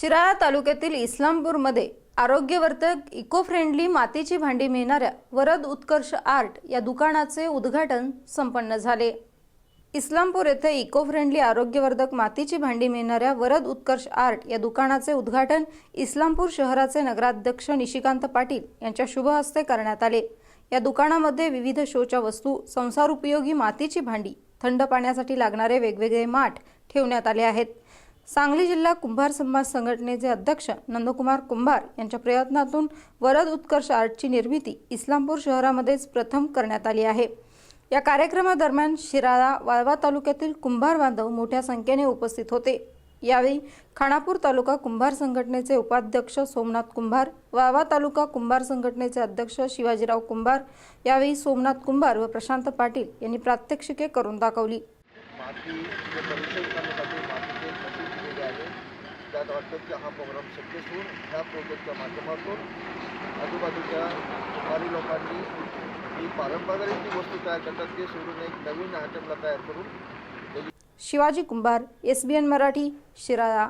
शिराळा तालुक्यातील इस्लामपूरमध्ये आरोग्यवर्धक eco friendly मातीची भांडी मिळणाऱ्या वरद उत्कर्ष आर्ट या दुकानाचे उद्घाटन संपन्न झाले. इस्लामपूर येथे इको फ्रेंडली आरोग्यवर्धक मातीची भांडी मिळणाऱ्या वरद उत्कर्ष आर्ट या दुकानाचे उद्घाटन इस्लामपूर शहराचे नगराध्यक्ष निशिकांत पाटील यांच्या शुभ हस्ते करण्यात आले. या दुकानामध्ये विविध शोच्या वस्तू संसार उपयोगी मातीची भांडी थंड पाण्यासाठी लागणारे वेगवेगळे माठ ठेवण्यात आले आहेत. सांगली जिल्हा कुंभार समाज संघटनेचे अध्यक्ष नंदकुमार कुंभार यांच्या प्रयत्नातून वरद उत्कर्ष आर्टची निर्मिती इस्लामपूर शहरामध्येच प्रथम करण्यात आली आहे. या कार्यक्रमादरम्यान शिराळा वाळवा तालुक्यातील कुंभार बांधव मोठ्या संख्येने उपस्थित होते. यावेळी खानापूर तालुका कुंभार संघटनेचे उपाध्यक्ष सोमनाथ कुंभार वाळवा तालुका कुंभार संघटनेचे अध्यक्ष शिवाजीराव कुंभार यावेळी सोमनाथ कुंभार व प्रशांत पाटील यांनी प्रात्यक्षिके करून दाखवली मातीचे परिचय करण्यासाठी मातीचे खटी दिलेले आहे मला वाटतं की हा प्रोग्राम सक्सेसफुल ह्या प्रोजेक्टच्या माध्यमातून आजूबाजूच्या कुमारी लोकांनी ही पारंपरिक जी वस्तू तयार करतात ते सोडून एक नवीन आयटमला तयार करून Shivaji Kumbhar S B N Marathi Shirala.